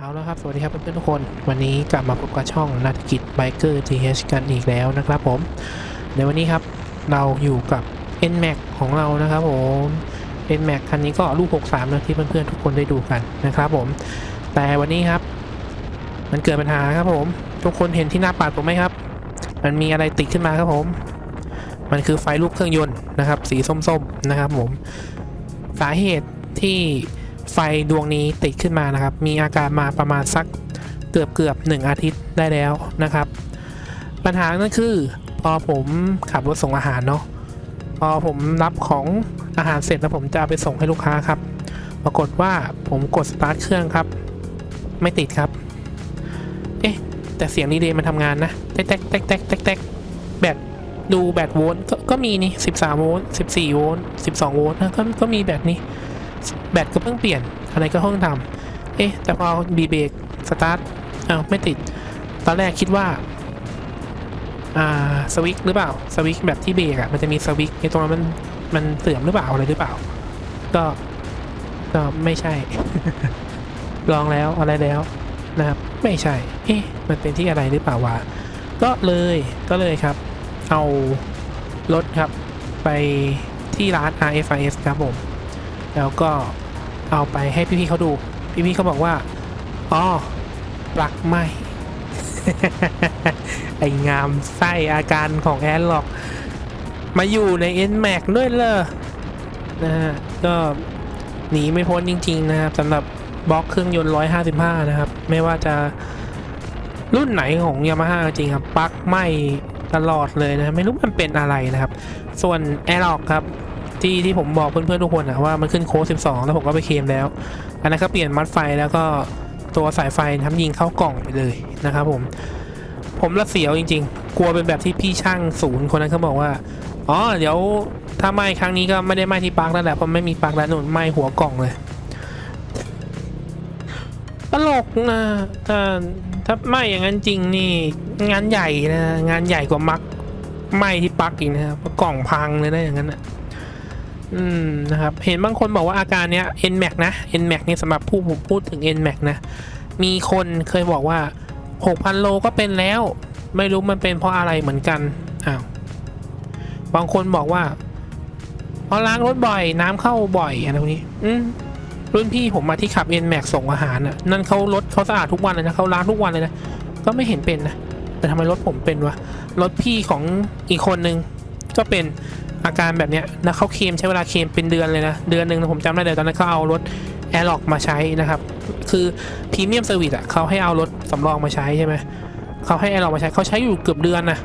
เอาและครับ สวัสดีครับเพื่อนๆทุกคน วันนี้กลับมาพบกับช่องนักกิจไบเกอร์ TH กันอีกแล้วนะครับผม ในวันนี้ครับเราอยู่กับ NMAX ของเรานะครับผม NMAX คันนี้ก็ลูก 63นะที่เพื่อนๆทุกคนได้ดูกันนะครับผม แต่วันนี้ครับ มันเกิดปัญหาครับผม ทุกคนเห็นที่หน้าปัดผมไหมครับ มันมีอะไรติดขึ้นมาครับผม มันคือไฟลูกเครื่องยนต์นะครับ สีส้มๆนะครับผม สาเหตุที่ ไฟดวงนี้ติดขึ้นมานะครับ มีอาการมาประมาณสักเกือบเกือบหนึ่งอาทิตย์ได้แล้วนะครับ ปัญหานั่นคือ พอผมขับรถส่งอาหารเนาะพอผมรับของอาหารเสร็จแล้วผมจะเอาไปส่งให้ลูกค้าครับ ปรากฏว่าผมกดสตาร์ทเครื่องครับ ไม่ติดครับ เอ๊ะ แต่เสียงดีเลย์มันทำงานนะแต๊กแต๊กแต๊กแต๊กแต๊กแต๊กแบตดูแบตโวลต์ก็มีนี่13โวลต์14โวลต์12โวลต์นะก็ก็มีแบตนี้ แบตก็เพิ่งเปลี่ยนอะไรก็เพิ่งทำเอ๊ะ แต่พอบีเบรกสตาร์ทอ้าวไม่ติด ตอนแรกคิดว่าอ่าสวิตหรือเปล่าสวิตแบบที่เบรกอะมันจะมีสวิตในตรงนั้นมันมันเสื่อมหรือเปล่าอะไรหรือเปล่า ก็ก็ไม่ใช่ ลองแล้วอะไรแล้วนะครับ ไม่ใช่ เอ๊ะมันเป็นที่อะไรหรือเปล่าวะก็เลยก็เลยครับ เอารถครับไปที่ร้าน RFIS ครับผม แล้วก็เอาไปให้พี่ๆเขาดู พี่ๆเขาบอกว่าอ๋อปลักไหมไองามไส้อาการของแอนหรอก มาอยู่ใน n m a x ด้วยเลยนะฮะก็หนีไม่พ้นจริง ๆ นะครับสำหรับบล็อกเครื่องยนต์ 155 นะครับ ไม่ว่าจะรุ่นไหนของ Yamaha จริงครับปลั๊กไหมตลอดเลยนะ ไม่รู้มันเป็นอะไรนะครับ ส่วน a i r o c ครับ ที่ที่ผมบอกเพื่อนๆทุกคนอะว่ามันขึ้นโค้ด12 แล้วผมก็ไปเคมแล้ว อันนั้นก็เปลี่ยนมัดไฟแล้วก็ตัวสายไฟทำยิงเข้ากล่องไปเลยนะครับผม ผมละเสียวจริง ๆ กลัวเป็นแบบที่พี่ช่างศูนย์คนนั้นเขาบอกว่า อ๋อ เดี๋ยวถ้าไหม้ครั้งนี้ก็ไม่ได้ไหม้ที่ปลั๊กแล้วแหละเพราะไม่มีปลั๊กแล้วหนุนไหม้หัวกล่องเลยตลกนะถ้าถ้าไหม้อย่างนั้นจริงนี่งานใหญ่นะงานใหญ่กว่ามักไหม้ที่ปักอีกนะครับกล่องพังเลยนะอย่างนั้นนะ อืมนะครับ เห็นบางคนบอกว่าอาการเนี้ย NMAX นะ NMAX นี่สำหรับผู้ผมพูดถึง NMAX นะ มีคนเคยบอกว่า 6,000 โลก็เป็นแล้ว ไม่รู้มันเป็นเพราะอะไรเหมือนกัน อ้าว บางคนบอกว่าเพราะล้างรถบ่อยน้ำเข้าบ่อยอะไรพวกนี้ อืมรุ่นพี่ผมมาที่ขับ NMAX ส่งอาหารน่ะ นั่นเขารถเขาสะอาดทุกวันเลยนะเขาล้างทุกวันเลยนะ ก็ไม่เห็นเป็นนะ แต่ทำไมรถผมเป็นวะ รถพี่ของอีกคนนึงก็เป็น อาการแบบเนี้ยนะเขาเคลมใช้เวลาเคลมเป็นเดือนเลยนะ เดือนหนึ่งผมจำได้เลยตอนนั้นเขาเอารถแอร์ล็อกมาใช้นะครับ คือพรีเมียมเซอร์วิสอะเขาให้เอารถสำรองมาใช้ใช่ไหมเขาให้แอร์ล็อกมาใช้เขาใช้อยู่เกือบเดือนนะ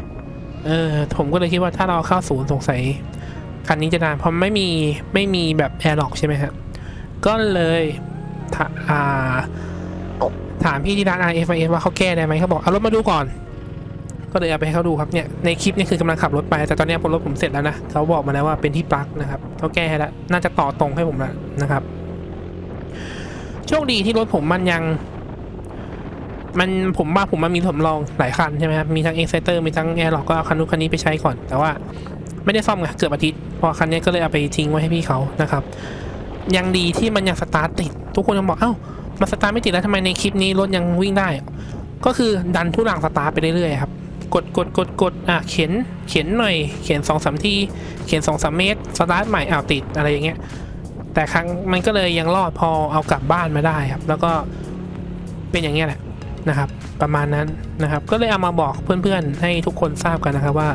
เออผมก็เลยคิดว่าถ้าเราเข้าศูนย์สงสัยคันนี้จะนานเพราะไม่มีไม่มีแบบแอร์ล็อกใช่ไหมครับก็เลยถาอ่าถามพี่ที่ร้าน r f i s ว่าเขาแก้ได้ไหมเขาบอกเอารถมาดูก่อน ก็เลยเอาไปให้เขาดูครับเนี่ยในคลิปนี่คือกำลังขับรถไป แต่ตอนนี้พอรถผมเสร็จแล้วนะเขาบอกมาแล้วว่าเป็นที่ปลั๊กนะครับเขาแก้ให้แล้วน่าจะต่อตรงให้ผมแล้วนะครับโชคดีที่รถผมมันยัง มันผมว่าผมมันมีสำรองหลายคันใช่ไหมครับมีทั้งเอ็กไซเตอร์มีทั้งแอร์ล็อกก็เอาคันนู้นคันนี้ไปใช้ก่อน แต่ว่าไม่ได้ซ่อมไงเกือบอาทิตย์พอคันนี้ก็เลยเอาไปทิ้งไว้ให้พี่เขานะครับยังดีที่มันยังสตาร์ทติด ทุกคนยังบอกเอ้ามันสตาร์ทไม่ติดแล้วทำไมในคลิปนี้รถยังวิ่งได้ ก็คือดันทุลังสตาร์ทไปเรื่อยๆครับ กดกดกดกดอะเข็นเข็นหน่อย เข็นสองสามทีเข็นสองสามเมตรสตาร์ทใหม่เอาติดอะไรอย่างเงี้ยแต่ครั้งมันก็เลยยังรอดพอเอากลับบ้านมาได้ครับ แล้วก็เป็นอย่างเงี้ยแหละนะครับ ประมาณนั้นนะครับ ก็เลยเอามาบอกเพื่อนๆ ให้ทุกคนทราบกันนะครับว่า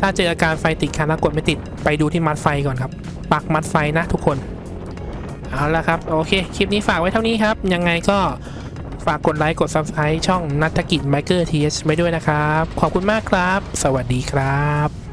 ถ้าเจออาการไฟติดคันแล้วกดไม่ติดไปดูที่มัดไฟก่อนครับ ปักมัดไฟนะทุกคน เอาละครับ โอเค คลิปนี้ฝากไว้เท่านี้ครับ ยังไงก็ ฝากกดไลค์กด Subscribe ช่องนัฐกิจไมเกอร์ทีเอสไว้ด้วยนะครับ ขอบคุณมากครับ สวัสดีครับ